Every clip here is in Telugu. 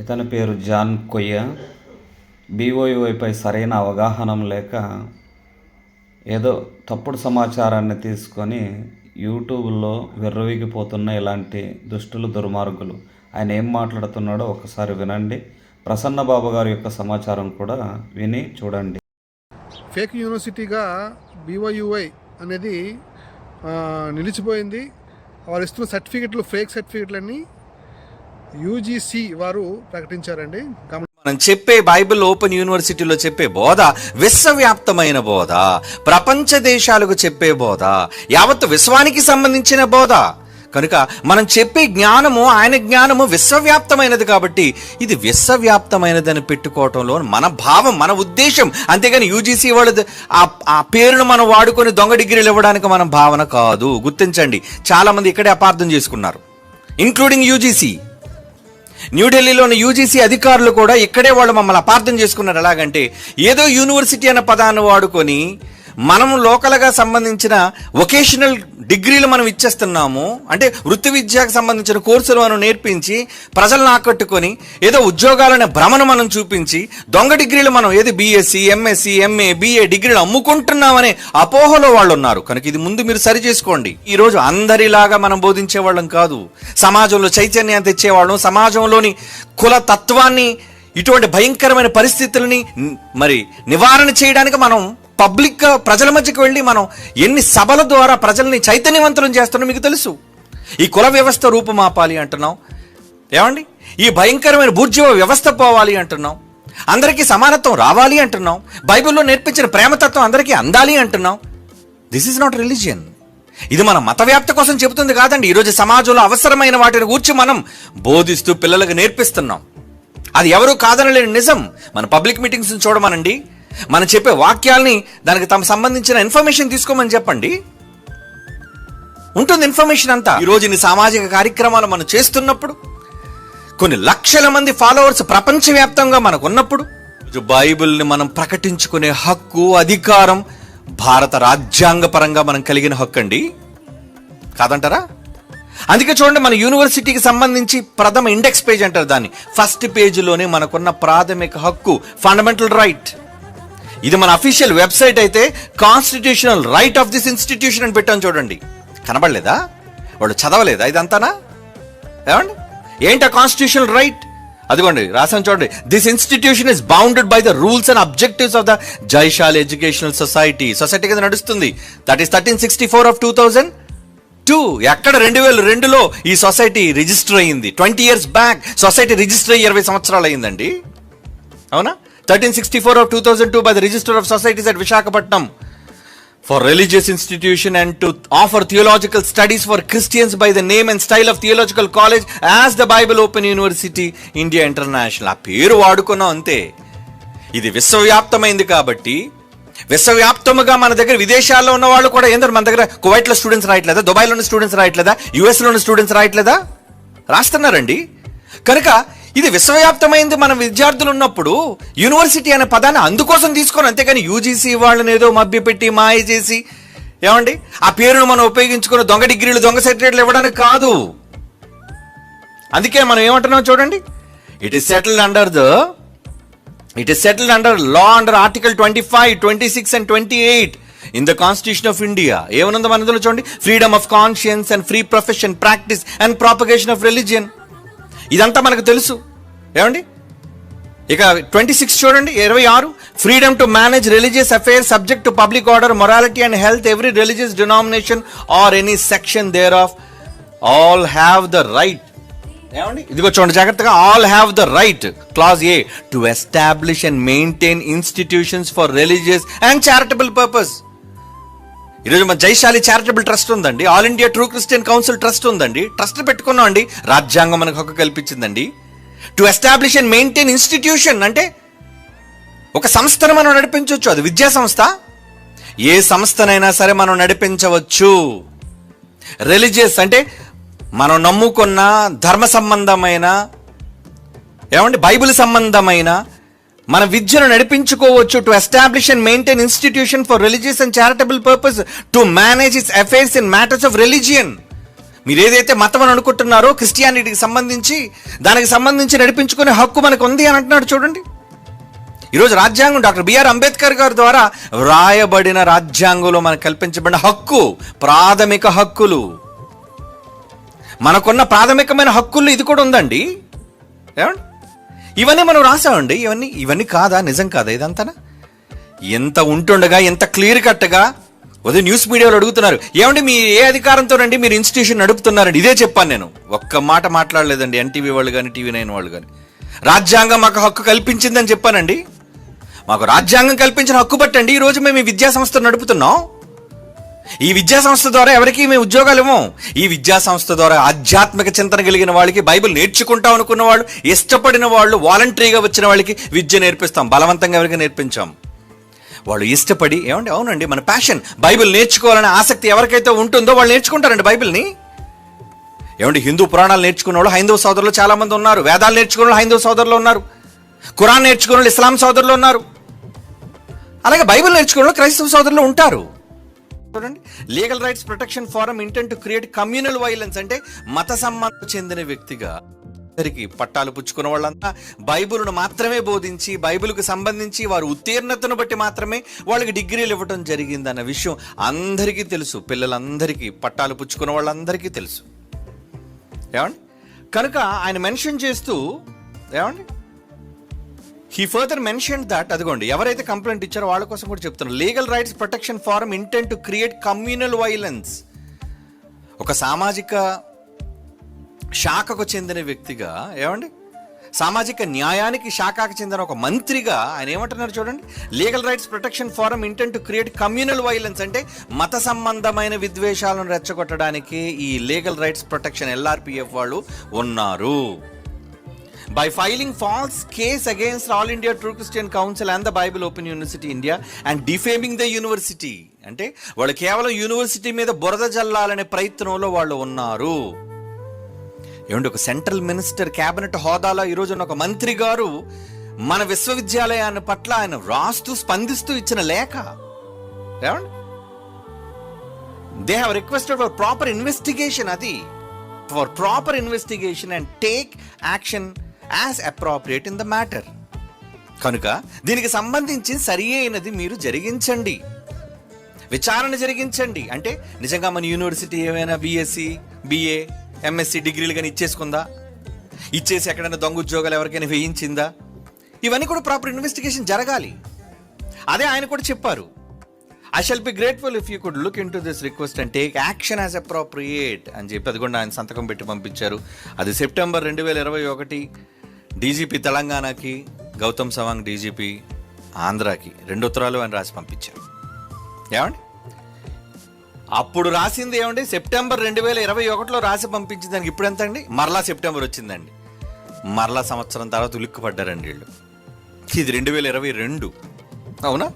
ఇతని పేరు జాన్ కొయ్య. బీఓయూఐపై సరైన అవగాహన లేక ఏదో తప్పుడు సమాచారాన్ని తీసుకొని యూట్యూబ్లో విర్రవీగిపోతున్న ఇలాంటి దుష్టులు దుర్మార్గులు. ఆయన ఏం మాట్లాడుతున్నాడో ఒకసారి వినండి. ప్రసన్న బాబు గారి యొక్క సమాచారం కూడా విని చూడండి. ఫేక్ యూనివర్సిటీగా బీఓయుఐ అనేది నిలిచిపోయింది. వారు ఇస్తున్న సర్టిఫికెట్లు ఫేక్ సర్టిఫికెట్లన్నీ యూజీసీ వారు ప్రకటించారండి. మనం చెప్పే బైబిల్ ఓపెన్ యూనివర్సిటీలో చెప్పే బోధ విశ్వవ్యాప్తమైన బోధ ప్రపంచ దేశాలకు చెప్పే బోధ యావత్ విశ్వానికి సంబంధించిన బోధ. కనుక మనం చెప్పే జ్ఞానము ఆయన జ్ఞానము విశ్వవ్యాప్తమైనది కాబట్టి ఇది విశ్వవ్యాప్తమైనదని పెట్టుకోవటంలో మన భావం మన ఉద్దేశం. అంతేగాని యూజీసీ వాళ్ళు ఆ ఆ పేరును మనం వాడుకొని దొంగ డిగ్రీలు ఇవ్వడానికి మన భావన కాదు. గుర్తించండి చాలామంది ఇక్కడే అపార్థం చేసుకున్నారు. Including UGC. న్యూఢిల్లీలోని యూజీసీ అధికారులు కూడా ఇక్కడే వాళ్ళు మమ్మల్ని అపార్థం చేసుకున్నారు. ఎలాగంటే ఏదో యూనివర్సిటీ అన్న పదాన్ని వాడుకొని మనం లోకల్గా సంబంధించిన వొకేషనల్ డిగ్రీలు మనం ఇచ్చేస్తున్నాము. అంటే వృత్తి విద్యకు సంబంధించిన కోర్సులు మనం నేర్పించి ప్రజలను ఆకట్టుకొని ఏదో ఉద్యోగాలనే భ్రమను మనం చూపించి దొంగ డిగ్రీలు మనం ఏది బీఎస్సీ ఎంఎస్సీ ఎంఏ బీఏ డిగ్రీలు అమ్ముకుంటున్నామనే అపోహలో వాళ్ళు ఉన్నారు కనుక ఇది ముందు మీరు సరి చేసుకోండి. ఈ రోజు అందరిలాగా మనం బోధించే వాళ్ళం కాదు. సమాజంలో చైతన్యాన్ని తెచ్చేవాళ్ళం. సమాజంలోని కుల తత్వాన్ని ఇటువంటి భయంకరమైన పరిస్థితులని మరి నివారణ చేయడానికి మనం పబ్లిక్ ప్రజల మధ్యకి వెళ్ళి మనం ఎన్ని సభల ద్వారా ప్రజల్ని చైతన్యవంతులను చేస్తున్నాం మీకు తెలుసు. ఈ కుల వ్యవస్థ రూపుమాపాలి అంటున్నాం ఏమండి? ఈ భయంకరమైన బూర్జీవ వ్యవస్థ పోవాలి అంటున్నాం అందరికీ సమానత్వం రావాలి అంటున్నాం బైబిల్లో నేర్పించిన ప్రేమతత్వం అందరికీ అందాలి అంటున్నాం దిస్ ఇస్ నాట్ రిలీజియన్ ఇది మన మత వ్యాప్తి కోసం చెబుతుంది కాదండి. ఈరోజు సమాజంలో అవసరమైన వాటిని గూర్చి మనం బోధిస్తూ పిల్లలకు నేర్పిస్తున్నాం. అది ఎవరు కాదనలేని నిజం. మన పబ్లిక్ మీటింగ్స్ని చూడమనండి. మనం చెప్పే వాక్యాల్ని దానికి తమ సంబంధించిన ఇన్ఫర్మేషన్ తీసుకోమని చెప్పండి. ఉంటుంది ఇన్ఫర్మేషన్ అంతా. ఈ ఇన్ని సామాజిక కార్యక్రమాలు మనం చేస్తున్నప్పుడు కొన్ని లక్షల మంది ఫాలోవర్స్ ప్రపంచవ్యాప్తంగా మనకు ఉన్నప్పుడు బైబిల్ని మనం ప్రకటించుకునే హక్కు అధికారం భారత రాజ్యాంగ పరంగా మనం కలిగిన హక్కు అండి కాదంటారా? అందుకే చూడండి మన యూనివర్సిటీకి సంబంధించి ప్రథమ ఇండెక్స్ పేజ్ అంటారు దాన్ని. ఫస్ట్ పేజీలోనే మనకున్న ప్రాథమిక హక్కు ఫండమెంటల్ రైట్. ఇది మన అఫీషియల్ వెబ్సైట్ అయితే constitutional right of this institution అని పెట్టాను చూడండి. కనబడలేదా? వాళ్ళు చదవలేదా ఇదంతానా? ఏమండి? ఏంటి ఆ కాన్స్టిట్యూషనల్ రైట్ అదిగోండి రాసాను చూడండి. This institution is bounded by the rules and objectives of the Jaishal educational society society కింద నడుస్తుంది. That is thirteen sixty four of two thousand two ఎక్కడ రెండు వేల రెండులో ఈ సొసైటీ రిజిస్టర్ అయ్యింది twenty years back society register అయ్యి ఇరవై సంవత్సరాలు అయిందండి అవునా? Thirteen sixty four of two thousand two by the register of societies at Visakhapatnam for religious institution and to offer theological studies for Christians by the name and style of theological college as the Bible open university India international ఆ పేరు వాడుకున్నాం అంతే. ఇది విశ్వవ్యాప్తమైంది కాబట్టి విశ్వవ్యాప్తముగా మన దగ్గర విదేశాల్లో ఉన్న వాళ్ళు కూడా ఏంటంటే మన దగ్గర? కువైట్లో స్టూడెంట్స్ రాయట్లేదా? దుబాయ్లో ఉన్న స్టూడెంట్స్ రాయట్లేదా యుఎస్లో ఉన్న స్టూడెంట్స్ రాయట్లేదా? రాస్తున్నారండి. కనుక ఇది విశ్వవ్యాప్తమైంది మన విద్యార్థులు ఉన్నప్పుడు యూనివర్సిటీ అనే పదాన్ని అందుకోసం తీసుకోను అంతేగాని యూజీసీ వాళ్ళని ఏదో మభ్యపెట్టి మాయ చేసి ఏమండి? ఆ పేరును మనం ఉపయోగించుకుని దొంగ డిగ్రీలు దొంగ సర్టిఫికేట్లు ఇవ్వడానికి కాదు. అందుకే మనం ఏమంటున్నాం చూడండి? It is settled under the it is settled under law under article twenty five twenty six and twenty eight in the constitution of India ఏమనుందో మన చూడండి? Freedom of conscience and free profession practice and propagation of religion ఇదంతా మనకు తెలుసు. ఏమండి? ఇక ట్వంటీ సిక్స్ చూడండి ఇరవై ఆరు. Freedom to manage religious affair subject to public order morality and health every religious denomination or any section thereof all have the right ఏమండి? ఇదిగో చూడండి జాగ్రత్తగా all have the right clause A to establish and maintain institutions for religious and charitable purpose ఈరోజు మన జైశాలి చారిటబుల్ ట్రస్ట్ ఉందండి. All India true Christian council trust ఉందండి. ట్రస్ట్ పెట్టుకున్నాం అండి. రాజ్యాంగం మనకు హక్కు కల్పించిందండి. To establish and maintain institution అంటే ఒక సంస్థను మనం నడిపించవచ్చు. అది విద్యా సంస్థ. ఏ సంస్థనైనా సరే మనం నడిపించవచ్చు. రిలీజియస్ అంటే మనం నమ్ముకున్న ధర్మ సంబంధమైన ఏమండి? బైబిల్ సంబంధమైన మన విద్యను నడిపించుకోవచ్చు to establish and maintain institution for religious and charitable purpose to manage its affairs in matters of religion మీరు ఏదైతే మతం అని అనుకుంటున్నారో క్రిస్టియానిటీకి సంబంధించి దానికి సంబంధించి నడిపించుకునే హక్కు మనకు ఉంది అని అంటున్నాడు చూడండి. ఈరోజు రాజ్యాంగం డాక్టర్ బిఆర్ అంబేద్కర్ గారి ద్వారా వ్రాయబడిన రాజ్యాంగంలో మనకు కల్పించబడిన హక్కు ప్రాథమిక హక్కులు. మనకున్న ప్రాథమికమైన హక్కులు ఇది కూడా ఉందండి. ఏమండి? ఇవన్నీ మనం రాసామండి. ఇవన్నీ ఇవన్నీ కాదా? నిజం కాదా ఇదంతానా? ఎంత ఉంటుండగా ఎంత క్లియర్ కట్గా? ఉదయం న్యూస్ మీడియాలో అడుగుతున్నారు. ఏమండి మీ ఏ అధికారంతోనండి మీరు ఇన్స్టిట్యూషన్ నడుపుతున్నారండి ఇదే చెప్పాను నేను. ఒక్క మాట మాట్లాడలేదండి ఎన్టీవీ వాళ్ళు కానీ టీవీ నైన్ వాళ్ళు కానీ రాజ్యాంగం మాకు హక్కు కల్పించిందని చెప్పానండి. మాకు రాజ్యాంగం కల్పించిన హక్కు బట్టండి. ఈరోజు మేము ఈ విద్యా సంస్థ నడుపుతున్నాం. ఈ విద్యా సంస్థ ద్వారా ఎవరికి మేము ఉద్యోగాలు ఇవ్వం ఈ విద్యా సంస్థ ద్వారా ఆధ్యాత్మిక చింతన కలిగిన వాళ్ళకి బైబిల్ నేర్చుకుంటాం అనుకున్న వాళ్ళు ఇష్టపడిన వాళ్ళు వాలంటరీగా వచ్చిన వాళ్ళకి విద్య నేర్పిస్తాం. బలవంతంగా ఎవరికి నేర్పించాం? వాళ్ళు ఇష్టపడి ఏమండి? అవునండి మన ప్యాషన్ బైబిల్ నేర్చుకోవాలనే ఆసక్తి ఎవరికైతే ఉంటుందో వాళ్ళు నేర్చుకుంటారండి బైబిల్ని. ఏమండి హిందూ పురాణాలు నేర్చుకున్న వాళ్ళు హైందవ సోదరులు చాలామంది ఉన్నారు. వేదాలు నేర్చుకున్న వాళ్ళు హైందవ సోదరులు ఉన్నారు. ఖురాన్ నేర్చుకున్న వాళ్ళు ఇస్లాం సోదరులు ఉన్నారు. అలాగే బైబిల్ నేర్చుకున్న వాళ్ళు క్రైస్తవ సోదరులు ఉంటారు. చూడండి. Legal rights protection forum intent to create communal violence అంటే మత సంబంధం చెందిన వ్యక్తిగా అందరికి పట్టాలు పుచ్చుకున్న వాళ్ళంతా బైబిల్ను మాత్రమే బోధించి బైబిల్కు సంబంధించి వారు ఉత్తీర్ణతను బట్టి మాత్రమే వాళ్ళకి డిగ్రీలు ఇవ్వడం జరిగిందన్న విషయం అందరికీ తెలుసు. పిల్లలందరికీ పట్టాలు పుచ్చుకున్న వాళ్ళందరికీ తెలుసు. ఏమండి? కనుక ఆయన మెన్షన్ చేస్తూ ఏమండి? హీ ఫర్దర్ మెన్షన్ దట్ అదిగోండి ఎవరైతే కంప్లైంట్ ఇచ్చారో వాళ్ళ కోసం కూడా చెప్తున్నారు legal rights protection forum intent to create communal violence ఒక సామాజిక శాఖకు చెందిన వ్యక్తిగా ఏమండి? సామాజిక న్యాయానికి శాఖకు చెందిన ఒక మంత్రిగా ఆయన ఏమంటున్నారు చూడండి? Legal rights protection forum intent to create communal violence అంటే మత సంబంధమైన విద్వేషాలను రెచ్చగొట్టడానికి ఈ లీగల్ రైట్స్ ప్రొటెక్షన్ ఎల్ఆర్పిఎఫ్ వాళ్ళు ఉన్నారు. By filing false case against All India True Christian Council and the Bible Open University India and defaming the university. అంటే వాళ్ళు కేవలం యూనివర్సిటీ మీద బురద జల్లాలనే ప్రయత్నంలో వాళ్ళు ఉన్నారు. ఏమంటే ఒక సెంట్రల్ మినిస్టర్ క్యాబినెట్ హోదాలో ఈరోజు ఉన్న ఒక మంత్రి గారు మన విశ్వవిద్యాలయాన్ని పట్ల ఆయన రాస్తూ స్పందిస్తూ ఇచ్చిన లేఖ. ఏమండి? They have requested for proper investigation అది. For proper investigation and take action as appropriate in the matter కనుక దీనికి సంబంధించి సరి అయినది మీరు జరిగించండి. విచారణ జరిగించండి. అంటే నిజంగా మన యూనివర్సిటీ ఏమైనా బీఎస్సీ బీఏ ఎంఎస్సి డిగ్రీలు కానీ ఇచ్చేసుకుందా? ఇచ్చేసి ఎక్కడైనా దొంగ ఉద్యోగాలు ఎవరికైనా వేయించిందా? ఇవన్నీ కూడా ప్రాపర్ ఇన్వెస్టిగేషన్ జరగాలి. అదే ఆయన కూడా చెప్పారు. I shall be grateful if you could look into this request and take action as appropriate అని చెప్పి అది కూడా ఆయన సంతకం పెట్టి పంపించారు. అది సెప్టెంబర్ రెండు వేల ఇరవై ఒకటి. డీజీపీ తెలంగాణకి గౌతమ్ సవాంగ్ డీజీపీ ఆంధ్రాకి రెండు ఉత్తరాలు ఆయన రాసి పంపించారు. ఏమండి? అప్పుడు రాసింది ఏమండి? సెప్టెంబర్ రెండు వేల ఇరవై ఒకటిలో రాసి పంపించింది దానికి ఇప్పుడు ఎంత అండి మరలా సెప్టెంబర్ వచ్చిందండి. మరలా సంవత్సరం తర్వాత ఉలిక్కుపడ్డారండి వీళ్ళు. ఇది రెండు వేల ఇరవై రెండు. అవునా?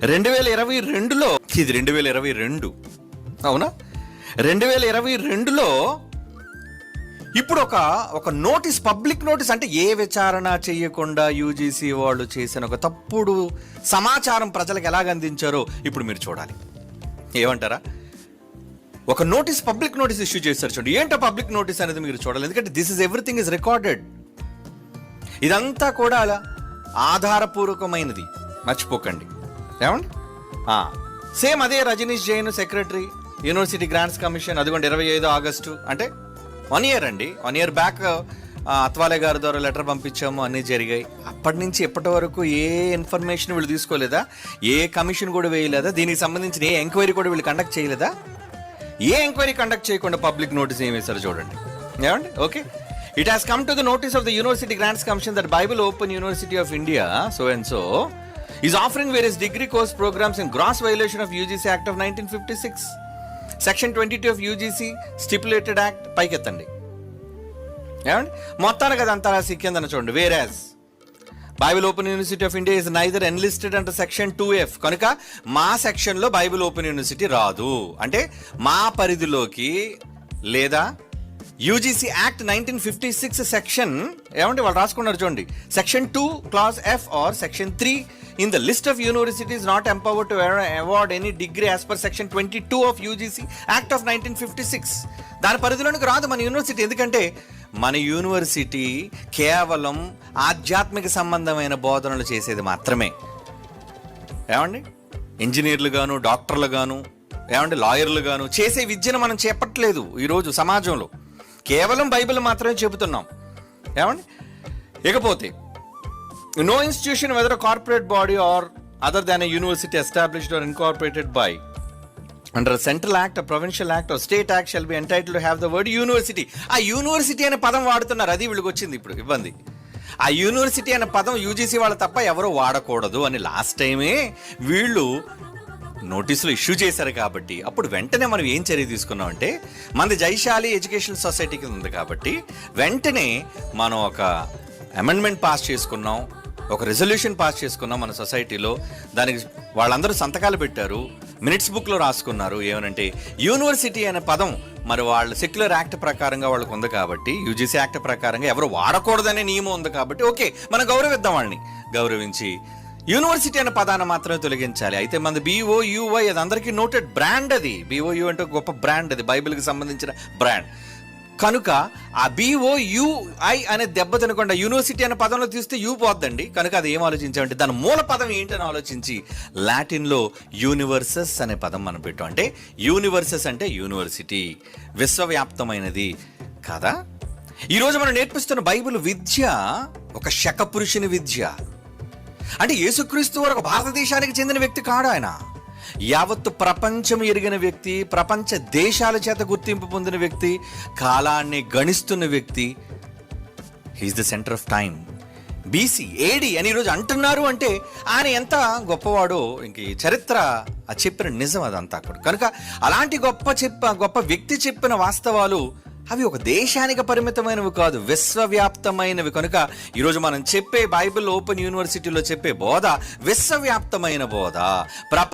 రెండు వేల ఇరవై రెండులో ఇది రెండు వేల ఇరవై రెండు. అవునా? రెండు వేల ఇరవై రెండులో ఇప్పుడు ఒక ఒక నోటీస్ పబ్లిక్ నోటీస్ అంటే ఏ విచారణ చేయకుండా యూజీసీ వాళ్ళు చేసిన ఒక తప్పుడు సమాచారం ప్రజలకు ఎలాగ అందించారో ఇప్పుడు మీరు చూడాలి. ఏమంటారా? ఒక నోటీస్ పబ్లిక్ నోటీస్ ఇష్యూ చేస్తారు చూడండి. ఏంటో పబ్లిక్ నోటీస్ అనేది మీరు చూడాలి? ఎందుకంటే this is everything is recorded. ఇదంతా కూడా అలా ఆధారపూర్వకమైనది. మర్చిపోకండి. ఏమండి? సేమ్ అదే Rajneesh Jain secretary university grants commission అదిగోండి ఇరవై ఐదు ఆగస్టు అంటే వన్ ఇయర్ అండి. వన్ ఇయర్ బ్యాక్ అత్వాలే గారి ద్వారా లెటర్ పంపించాము అన్నీ జరిగాయి. అప్పటి నుంచి ఇప్పటి వరకు ఏ ఇన్ఫర్మేషన్ వీళ్ళు తీసుకోలేదా? ఏ కమిషన్ కూడా వేయలేదా? దీనికి సంబంధించిన ఏ ఎంక్వైరీ కూడా వీళ్ళు కండక్ట్ చేయలేదా? ఏ ఎంక్వైరీ కండక్ట్ చేయకుండా పబ్లిక్ నోటీస్ ఏం వేశారు చూడండి. ఏమండి? Okay. It has come to the notice of the university grants commission that Bible open university of India so and so is offering various degree course programs in gross violation of UGC act of nineteen fifty six section twenty two of UGC stipulated act పైకెత్తండి. ఏమండి? మొత్తానికి అది అంతా రాసి కిందన చూడండి. Whereas Bible open university of India is neither enlisted అంటే సెక్షన్ టూ ఎఫ్ కనుక మా సెక్షన్లో బైబిల్ ఓపెన్ యూనివర్సిటీ రాదు. అంటే మా పరిధిలోకి లేదా UGC act nineteen fifty six section ఏమంటే వాళ్ళు రాసుకున్నారు చూడండి. Section two clause F R section three in the list of universities not empowered to award any degree as per section 22 of UGC Act of 1956 దాని పరిధిలోనికి రాదు మన యూనివర్సిటీ ఎందుకంటే మన యూనివర్సిటీ కేవలం ఆధ్యాత్మిక సంబంధమైన బోధనలు చేసేది మాత్రమే. ఏమండి? ఇంజనీర్లు గాను డాక్టర్లు గాను ఏమంటే లాయర్లు గాను చేసే విద్యను మనం చెప్పట్లేదు ఈరోజు సమాజంలో. కేవలం బైబిల్ మాత్రమే చెబుతున్నాం. ఏమండి? ఇకపోతే no institution whether corporate body or other than university established or incorporated by under central act provincial act state act shall be entitle to have the word university ఆ యూనివర్సిటీ అనే పదం వాడుతున్నారు. అది వీళ్ళకి వచ్చింది ఇప్పుడు ఇబ్బంది. ఆ యూనివర్సిటీ అనే పదం యూజీసీ వాళ్ళు తప్ప ఎవరూ వాడకూడదు అని లాస్ట్ టైమే వీళ్ళు నోటీసులు ఇష్యూ చేశారు కాబట్టి అప్పుడు వెంటనే మనం ఏం చర్య తీసుకున్నాం అంటే మనది జైశాలి ఎడ్యుకేషన్ సొసైటీకి ఉంది కాబట్టి వెంటనే మనం ఒక అమెండ్మెంట్ పాస్ చేసుకున్నాం. ఒక రెజల్యూషన్ పాస్ చేసుకున్నాం మన సొసైటీలో దానికి వాళ్ళందరూ సంతకాలు పెట్టారు. మినిట్స్ బుక్లో రాసుకున్నారు. ఏమనంటే యూనివర్సిటీ అనే పదం మరి వాళ్ళ సెక్యులర్ యాక్ట్ ప్రకారంగా వాళ్ళకు ఉంది కాబట్టి యూజీసీ యాక్ట్ ప్రకారంగా ఎవరు వాడకూడదనే నియమం ఉంది కాబట్టి ఓకే మనం గౌరవిద్దాం వాళ్ళని. గౌరవించి యూనివర్సిటీ అనే పదాన్ని మాత్రమే తొలగించాలి. అయితే మన బీఓ యూఐ అది అందరికీ నోటెడ్ బ్రాండ్ అది. బీఓయూ అంటే గొప్ప బ్రాండ్ అది. బైబిల్కి సంబంధించిన బ్రాండ్ కనుక ఆ బీఓ యుఐ అనే దెబ్బ తినకుండా యూనివర్సిటీ అనే పదంలో తీస్తే యూ పోద్దండి. కనుక అది ఏం ఆలోచించామంటే దాని మూల పదం ఏంటని ఆలోచించి లాటిన్లో యూనివర్సెస్ అనే పదం మనం పెట్టాం. అంటే యూనివర్సెస్ అంటే యూనివర్సిటీ విశ్వవ్యాప్తమైనది కదా? ఈరోజు మనం నేర్పిస్తున్న బైబిల్ విద్య ఒక శక పురుషుని విద్య. అంటే యేసుక్రీస్తు వారు ఒక భారతదేశానికి చెందిన వ్యక్తి కాడు ఆయన? యావత్తు ప్రపంచం ఎరిగిన వ్యక్తి ప్రపంచ దేశాల చేత గుర్తింపు పొందిన వ్యక్తి కాలాన్ని గణిస్తున్న వ్యక్తి. He's the centre of time BC AD అని ఈరోజు అంటున్నారు అంటే ఆయన ఎంత గొప్పవాడో ఇంక ఈ చరిత్ర ఆ చెప్పిన నిజం అదంతా కూడా. కనుక అలాంటి గొప్ప చెప్ప గొప్ప వ్యక్తి చెప్పిన వాస్తవాలు అవి ఒక దేశానికి పరిమితమైనవి కాదు విశ్వవ్యాప్తమైనవి. కనుక ఈరోజు మనం చెప్పే బైబిల్ ఓపెన్ యూనివర్సిటీలో చెప్పే బోధ విశ్వవ్యాప్తమైన బోధ. ప్రప